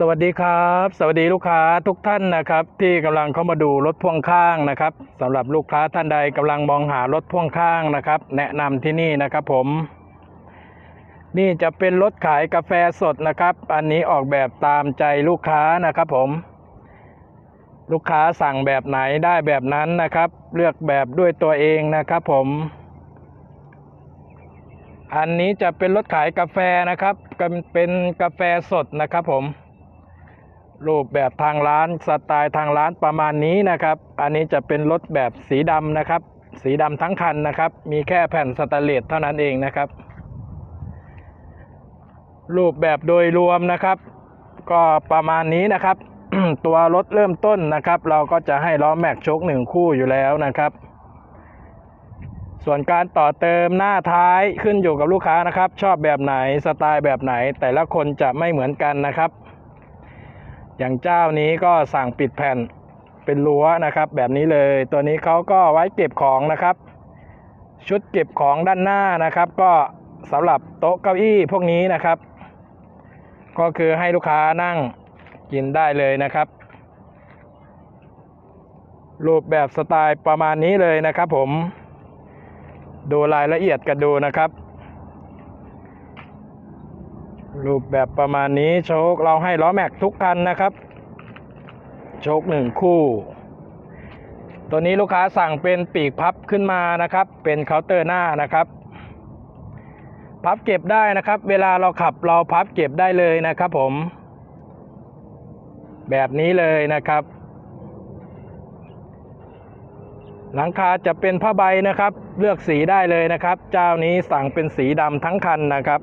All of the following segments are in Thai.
สวัสดีครับ สวัสดีลูกค้าทุกท่านนะครับ ที่กำลังเข้ามาดูรถพ่วงข้างนะครับสำหรับลูกค้าท่านใดกำลังมองหารถพ่วงข้างนะครับ แนะนำที่นี่นะครับผม นี่จะเป็นรถขายกาแฟสดนะครับ อันนี้ออกแบบตามใจลูกค้านะครับผม ลูกค้าสั่งแบบไหนได้แบบนั้นนะครับ เลือกแบบด้วยตัวเองนะครับผม อันนี้จะเป็นรถขายกาแฟนะครับ เป็นกาแฟสดนะครับผม รูปแบบทางร้านสไตล์ทางร้านประมาณนี้นะครับ อันนี้จะเป็นรถแบบสีดำนะครับ สีดำทั้งคันนะครับ มีแค่แผ่นสแตนเลสเท่านั้นเองนะครับ รูปแบบโดยรวมนะครับ ก็ประมาณนี้นะครับ ตัวรถเริ่มต้นนะครับ เราก็จะให้ล้อแม็กชคหนึ่งคู่อยู่แล้วนะครับ ส่วนการต่อเติมหน้าท้ายขึ้นอยู่กับลูกค้านะครับ ชอบแบบไหนสไตล์แบบไหน แต่ละคนจะไม่เหมือนกันนะครับ อย่างเจ้านี้ก็สั่งปิดแผ่นเป็นรั้วนะครับ แบบนี้เลย ตัวนี้เขาก็ไว้เก็บของนะครับ ชุดเก็บของด้านหน้านะครับ ก็สำหรับโต๊ะเก้าอี้พวกนี้นะครับ ก็คือให้ลูกค้านั่งกินได้เลยนะครับ รูปแบบสไตล์ประมาณนี้เลยนะครับ ผม ดูรายละเอียดกันดูนะครับ รูปแบบประมาณนี้โชคเราให้ล้อแม็กทุกคันนะครับ โชคหนึ่งคู่ ตัวนี้ลูกค้าสั่งเป็นปีกพับขึ้นมานะครับ เป็นเคาน์เตอร์หน้านะครับ พับเก็บได้นะครับ เวลาเราขับเราพับเก็บได้เลยนะครับ ผม แบบนี้เลยนะครับ หลังคาจะเป็นผ้าใบนะครับ เลือกสีได้เลยนะครับ เจ้านี้สั่งเป็นสีดำทั้งคันนะครับ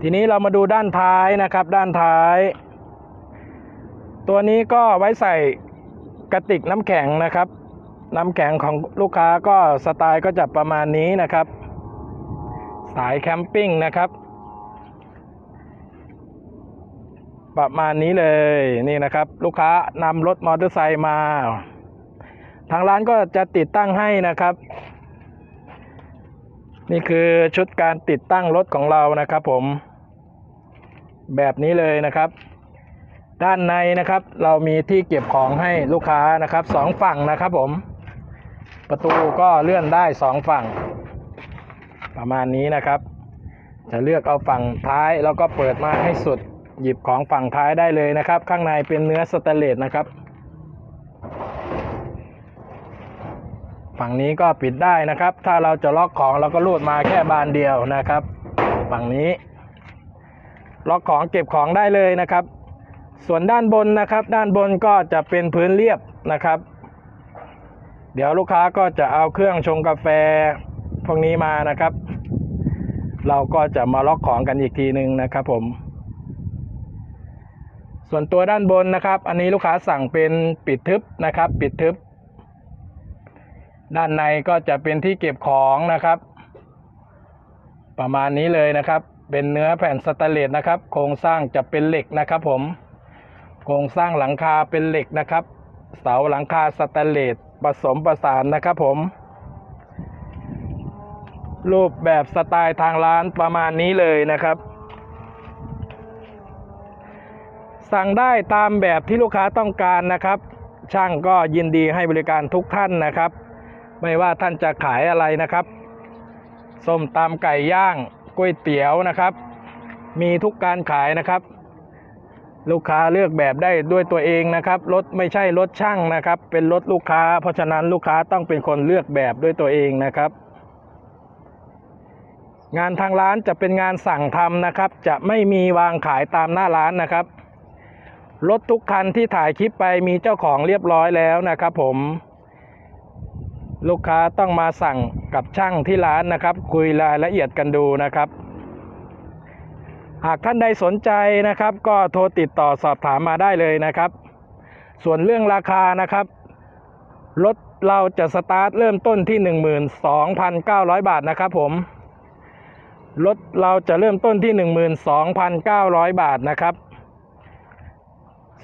ทีนี้เรามาดูด้านท้ายนะครับ ด้านท้าย ตัวนี้ก็ไว้ใส่กระติกน้ำแข็งนะครับ น้ำแข็งของลูกค้าก็สไตล์ก็จะประมาณนี้นะครับ สายแคมปิ้งนะครับ ประมาณนี้เลยนี่นะครับ ลูกค้านำรถมอเตอร์ไซค์มา ทางร้านก็จะติดตั้งให้นะครับ นี่คือชุดการติดตั้งรถของเรานะครับผม แบบนี้เลยนะครับ ด้านในนะครับ เรามีที่เก็บของให้ลูกค้านะครับสองฝั่งนะครับผม ประตูก็เลื่อนได้สองฝั่ง ประมาณนี้นะครับ จะเลือกเอาฝั่งท้ายแล้วก็เปิดมาให้สุด หยิบของฝั่งท้ายได้เลยนะครับ ข้างในเป็นเนื้อสแตนเลสนะครับฝั่งนี้ก็ปิดได้นะครับ ถ้าเราจะล็อกของเราก็รูดมาแค่บานเดียวนะครับ ฝั่งนี้ ล็อกของเก็บของได้เลยนะครับ ส่วนด้านบนนะครับ ด้านบนก็จะเป็นพื้นเรียบนะครับ เดี๋ยวลูกค้าก็จะเอาเครื่องชงกาแฟพวกนี้มานะครับ เราก็จะมาล็อกของกันอีกทีหนึ่งนะครับผม ส่วนตัวด้านบนนะครับ อันนี้ลูกค้าสั่งเป็นปิดทึบนะครับ ปิดทึบ ด้านในก็จะเป็นที่เก็บของนะครับ ประมาณนี้เลยนะครับ เป็นเนื้อแผ่นสแตนเลสนะครับ โครงสร้างจะเป็นเหล็กนะครับผม โครงสร้างหลังคาเป็นเหล็กนะครับ เสาหลังคาสแตนเลสผสมประสานนะครับผม รูปแบบสไตล์ทางร้านประมาณนี้เลยนะครับ สั่งได้ตามแบบที่ลูกค้าต้องการนะครับ ช่างก็ยินดีให้บริการทุกท่านนะครับ ไม่ว่าท่านจะขายอะไรนะครับ ส้มตำไก่ย่าง ก๋วยเตี๋ยวนะครับ มีทุกการขายนะครับ ลูกค้าเลือกแบบได้ด้วยตัวเองนะครับรถไม่ใช่รถช่างนะครับ เป็นรถลูกค้า เพราะฉะนั้นลูกค้าต้องเป็นคนเลือกแบบด้วยตัวเองนะครับ งานทางร้านจะเป็นงานสั่งทำนะครับ จะไม่มีวางขายตามหน้าร้านนะครับรถทุกคันที่ถ่ายคลิปไปมีเจ้าของเรียบร้อยแล้วนะครับผม ลูกค้าต้องมาสั่งกับช่างที่ร้านนะครับ คุยรายละเอียดกันดูนะครับ หากท่านใดสนใจนะครับ ก็โทรติดต่อสอบถามมาได้เลยนะครับ ส่วนเรื่องราคานะครับรถเราจะสตาร์ทเริ่มต้นที่ 12,900 บาทนะครับผมรถเราจะเริ่มต้นที่ 12,900 บาทนะครับ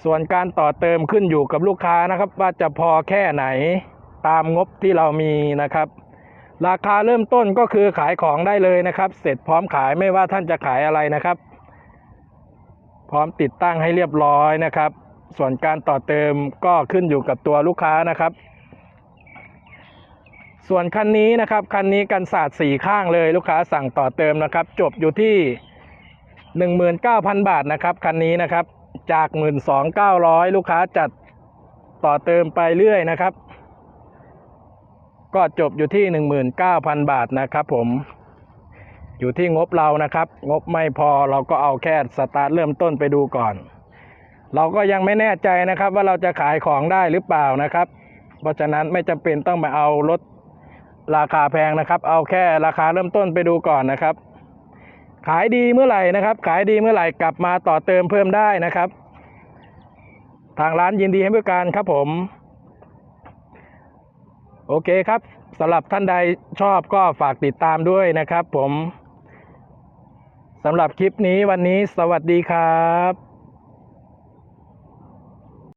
ส่วนการต่อเติมขึ้นอยู่กับลูกค้านะครับ ว่าจะพอแค่ไหน ตามงบที่เรามีนะครับ ราคาเริ่มต้นก็คือขายของได้เลยนะครับ เสร็จพร้อมขายไม่ว่าท่านจะขายอะไรนะครับ พร้อมติดตั้งให้เรียบร้อยนะครับ ส่วนการต่อเติมก็ขึ้นอยู่กับตัวลูกค้านะครับ ส่วนคันนี้นะครับคันนี้กันศาสตร์สี่ข้างเลยลูกค้าสั่งต่อเติมนะครับ จบอยู่ที่19,000 บาทนะครับคันนี้นะครับจาก 12,900 ลูกค้าจัดต่อเติมไปเรื่อยนะครับ ก็จบอยู่ที่ 19,000 บาทนะครับผม อยู่ที่งบเรานะครับ งบไม่พอเราก็เอาแค่สตาร์ทเริ่มต้นไปดูก่อน เราก็ยังไม่แน่ใจนะครับว่าเราจะขายของได้หรือเปล่านะครับ เพราะฉะนั้นไม่จำเป็นต้องมาเอารถราคาแพงนะครับ เอาแค่ราคาเริ่มต้นไปดูก่อนนะครับ ขายดีเมื่อไหร่นะครับ ขายดีเมื่อไหร่กลับมาต่อเติมเพิ่มได้นะครับ ทางร้านยินดีให้บริการครับผม โอเคครับสำหรับท่านใดชอบก็ฝากติดตามด้วยนะครับผมสำหรับคลิปนี้วันนี้สวัสดีครับ